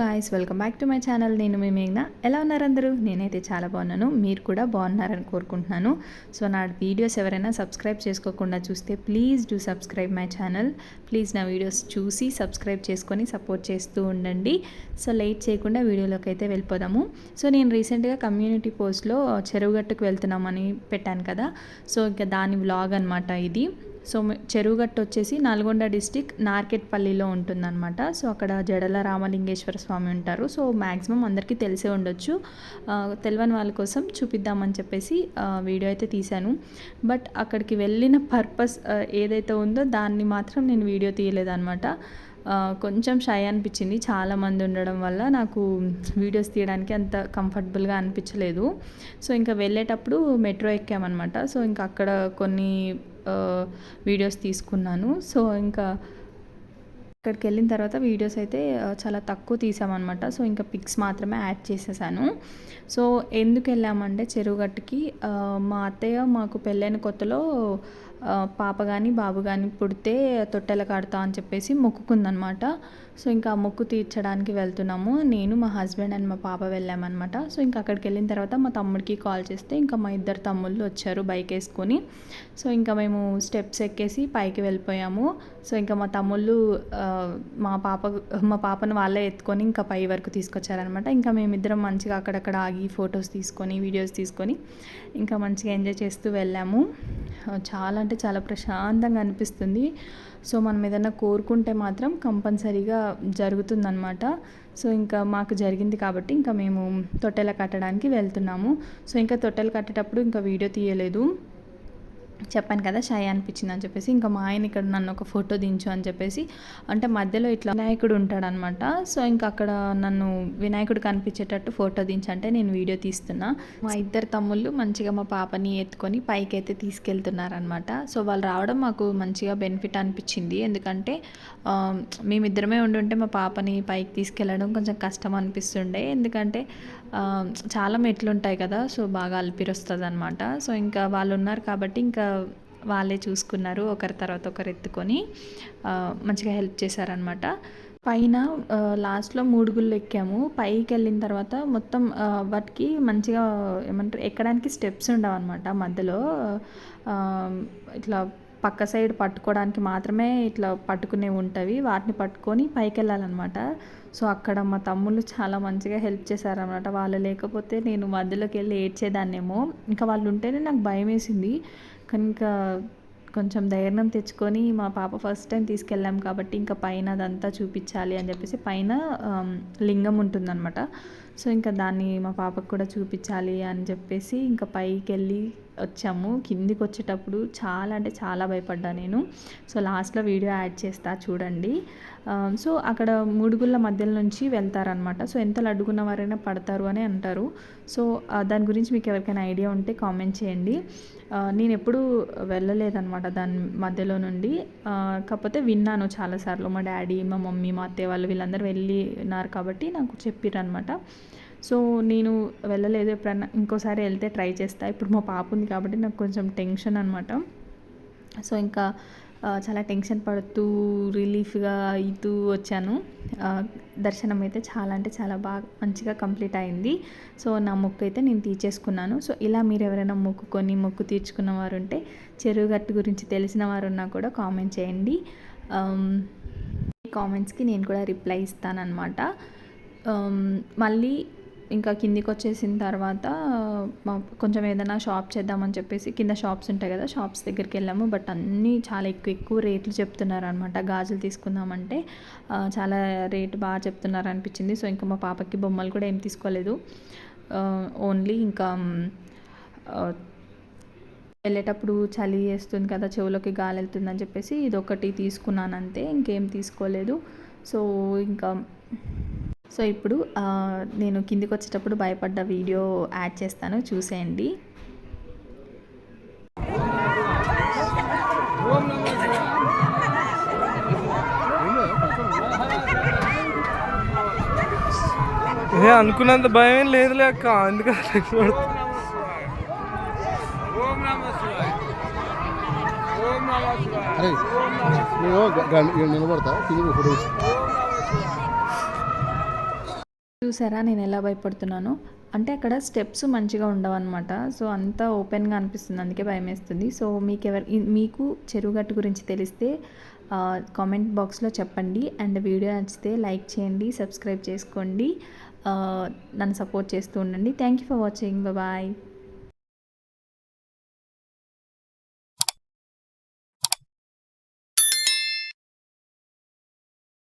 Guys welcome back to my channel నేను మీ మేఘ్న. ఎలా ఉన్నారు అందరూ? నేనైతే చాలా బాగున్నాను. మీరు కూడా బాగున్నారని కోరుకుంటున్నాను. సో నా వీడియోస్ ఎవరైనా సబ్స్క్రైబ్ చేసుకోకుండా చూస్తే please do subscribe my channel please నా వీడియోస్ చూసి సబ్స్క్రైబ్ చేసుకొని సపోర్ట్ చేస్తూ ఉండండి. సో లేట్ చేయకుండా వీడియోలోకి అయితే వెళ్ళిపోదాము. సో నేను రీసెంట్గా కమ్యూనిటీ పోస్ట్లో చెరువుగట్టుకు వెళ్తున్నామని పెట్టాను కదా. సో ఇంకా దాని వ్లాగ్ అనమాట ఇది. సో మే- చెరువుగట్టు వచ్చేసి నల్గొండ డిస్టిక్ నార్కెట్పల్లిలో ఉంటుందన్నమాట. సో అక్కడ జడల రామలింగేశ్వర స్వామి ఉంటారు. సో మ్యాక్సిమం అందరికీ తెలిసే ఉండొచ్చు. తెలియని వాళ్ళ కోసం చూపిద్దామని చెప్పేసి వీడియో అయితే తీశాను. బట్ అక్కడికి వెళ్ళిన పర్పస్ ఏదైతే ఉందో దాన్ని మాత్రం నేను వీడియో తీయలేదన్నమాట. కొంచెం షై అనిపించింది. చాలామంది ఉండడం వల్ల నాకు వీడియోస్ తీయడానికి అంత కంఫర్టబుల్గా అనిపించలేదు. సో ఇంకా వెళ్ళేటప్పుడు మెట్రో ఎక్కామన్నమాట. సో ఇంకా అక్కడ కొన్ని వీడియోస్ తీసుకున్నాను. సో ఇంకా అక్కడికి వెళ్ళిన తర్వాత వీడియోస్ అయితే చాలా తక్కువ తీసామన్నమాట. సో ఇంకా పిక్స్ మాత్రమే యాడ్ చేసేసాను. సో ఎందుకు వెళ్ళామంటే చెరువుగట్టుకి మా అత్తయ్య మాకు పెళ్ళైన కొత్తలో పాప కానీ బాబు కానీ పుడితే తొట్టెల కడతా అని చెప్పేసి మొక్కుకుందనమాట. సో ఇంకా ఆ మొక్కు తీర్చడానికి వెళ్తున్నాము. నేను మా హస్బెండ్ అండ్ మా పాప వెళ్ళామన్నమాట సో ఇంకా అక్కడికి వెళ్ళిన తర్వాత మా తమ్ముడికి కాల్ చేస్తే ఇంకా మా ఇద్దరు తమ్ముళ్ళు వచ్చారు బైక్ వేసుకొని. సో ఇంకా మేము స్టెప్స్ ఎక్కేసి పైకి వెళ్ళిపోయాము. సో ఇంకా మా తమ్ముళ్ళు మా పాప మా పాపను వాళ్ళే ఎత్తుకొని ఇంకా పై వరకు తీసుకొచ్చారనమాట. ఇంకా మేమిద్దరం మంచిగా అక్కడక్కడ ఆగి ఫొటోస్ తీసుకొని వీడియోస్ తీసుకొని ఇంకా మంచిగా ఎంజాయ్ చేస్తూ వెళ్ళాము. చాలా అంటే చాలా ప్రశాంతంగా అనిపిస్తుంది. సో మనం ఏదైనా కోరుకుంటే మాత్రం కంపల్సరీగా జరుగుతుందన్నమాట. సో ఇంకా మాకు జరిగింది కాబట్టి ఇంకా మేము తొట్టెల కట్టడానికి వెళ్తున్నాము. సో ఇంకా తొట్టెలు కట్టేటప్పుడు ఇంకా వీడియో తీయలేదు. చెప్పాను కదా షై అనిపించింది అని చెప్పేసి. ఇంకా మా ఆయన ఇక్కడ నన్ను ఒక ఫోటో దించు అని చెప్పేసి. అంటే మధ్యలో ఇట్లా వినాయకుడు ఉంటాడనమాట. సో ఇంకా అక్కడ నన్ను వినాయకుడు కనిపించేటట్టు ఫోటో దించంటే నేను వీడియో తీస్తున్నా. మా ఇద్దరు తమ్ముళ్ళు మంచిగా మా పాపని ఎత్తుకొని పైకి అయితే తీసుకెళ్తున్నారనమాట. సో వాళ్ళు రావడం మాకు మంచిగా బెనిఫిట్ అనిపించింది. ఎందుకంటే ఆ, మేమిద్దరమే ఉండుంటే మా పాపని పైకి తీసుకెళ్ళడం కొంచెం కష్టం అనిపిస్తుండే. ఎందుకంటే చాలా మెట్లు ఉంటాయి కదా సో బాగా అలిపిరొస్తుంది అనమాట సో ఇంకా వాళ్ళు ఉన్నారు కాబట్టి ఇంకా వాళ్ళే చూసుకున్నారు. ఒకరి తర్వాత ఒకరు ఎత్తుకొని మంచిగా హెల్ప్ చేశారనమాట పైన లాస్ట్లో మూడు గుళ్ళు ఎక్కాము. పైకి వెళ్ళిన తర్వాత మొత్తం వాటికి మంచిగా ఏమంటారు ఎక్కడానికి స్టెప్స్ ఉండవన్నమాట. మధ్యలో ఇట్లా పక్క సైడ్ పట్టుకోవడానికి మాత్రమే ఇట్లా పట్టుకునేవి ఉంటవి. వాటిని పట్టుకొని పైకి వెళ్ళాలన్నమాట. సో అక్కడ మా తమ్ముళ్ళు చాలా మంచిగా హెల్ప్ చేశారనమాట వాళ్ళు లేకపోతే నేను మధ్యలోకి వెళ్ళి ఏడ్చేదాన్నేమో. ఇంకా వాళ్ళు ఉంటేనే నాకు భయం వేసింది కానీ ఇంకా కొంచెం ధైర్యం తెచ్చుకొని మా పాప ఫస్ట్ టైం తీసుకెళ్ళాం కాబట్టి ఇంకా పైన అదంతా చూపించాలి అని చెప్పేసి పైన లింగం ఉంటుందన్నమాట. సో ఇంకా దాన్ని మా పాపకు కూడా చూపించాలి అని చెప్పేసి ఇంకా పైకి వెళ్ళి వచ్చాము. కిందికి వచ్చేటప్పుడు చాలా అంటే చాలా భయపడ్డా నేను. సో లాస్ట్లో వీడియో యాడ్ చేస్తా చూడండి. సో అక్కడ మూడుగుళ్ళ మధ్యలో నుంచి వెళ్తారనమాట సో ఎంత లడ్డుకున్న వారైనా పడతారు అని అంటారు. సో దాని గురించి మీకు ఎవరికైనా ఐడియా ఉంటే కామెంట్ చేయండి. నేను ఎప్పుడూ వెళ్ళలేదనమాట దాని మధ్యలో నుండి. కాకపోతే విన్నాను చాలాసార్లు మా డాడీ మా మమ్మీ మా అత్తయ్య వాళ్ళు వీళ్ళందరూ వెళ్ళినారు కాబట్టి నాకు చెప్పిరనమాట సో నేను వెళ్ళలేదు ఎప్పుడన్నా. ఇంకోసారి వెళ్తే ట్రై చేస్తా. ఇప్పుడు మా పాప ఉంది కాబట్టి నాకు కొంచెం టెన్షన్ అనమాట సో ఇంకా చాలా టెన్షన్ పడుతూ రిలీఫ్గా అవుతూ వచ్చాను. దర్శనం అయితే చాలా అంటే చాలా బాగా మంచిగా కంప్లీట్ అయింది. సో నా మొక్కు అయితే నేను తీర్చేసుకున్నాను. సో ఇలా మీరు ఎవరైనా మొక్కుకొని మొక్కు తీర్చుకున్న వారు ఉంటే చెరువుగట్టు గురించి తెలిసిన వారు ఉన్నా కూడా కామెంట్ చేయండి. కామెంట్స్కి నేను కూడా రిప్లై ఇస్తానన్నమాట. అనమాట మళ్ళీ ఇంకా కిందికి వచ్చేసిన తర్వాత మా కొంచెం ఏదైనా షాప్ చేద్దామని చెప్పేసి కింద షాప్స్ ఉంటాయి కదా షాప్స్ దగ్గరికి వెళ్ళాము. బట్ అన్నీ చాలా ఎక్కువ ఎక్కువ రేట్లు చెప్తున్నారు అనమాట గాజులు తీసుకుందామంటే చాలా రేటు బాగా చెప్తున్నారు అనిపించింది సో ఇంకా మా పాపకి బొమ్మలు కూడా ఏం తీసుకోలేదు. ఓన్లీ ఇంకా వెళ్ళేటప్పుడు చలి వేస్తుంది కదా చెవులోకి గాలి వెళ్తుందని చెప్పేసి ఇది ఒకటి తీసుకున్నాను అంతే ఇంకేం తీసుకోలేదు. సో ఇంకా సో ఇప్పుడు నేను కిందికి వచ్చేటప్పుడు భయపడ్డ వీడియో యాడ్ చేస్తాను చూసేయండి ఏ అనుకున్నంత భయం ఏం లేదులే అక్క అందుకని నిలబడతా ఫోటో. చూసారా? నేను ఎలా భయపడుతున్నాను. అంటే అక్కడ స్టెప్స్ మంచిగా ఉండవన్నమాట. సో అంతా ఓపెన్గా అనిపిస్తుంది. అందుకే భయం వేస్తుంది సో మీకు ఎవరు మీకు చెరువుగట్టు గురించి తెలిస్తే కామెంట్ బాక్స్లో చెప్పండి. అండ్ వీడియో నచ్చితే లైక్ చేయండి సబ్స్క్రైబ్ చేసుకోండి. నన్ను సపోర్ట్ చేస్తూ ఉండండి. Thank you for watching. Bye.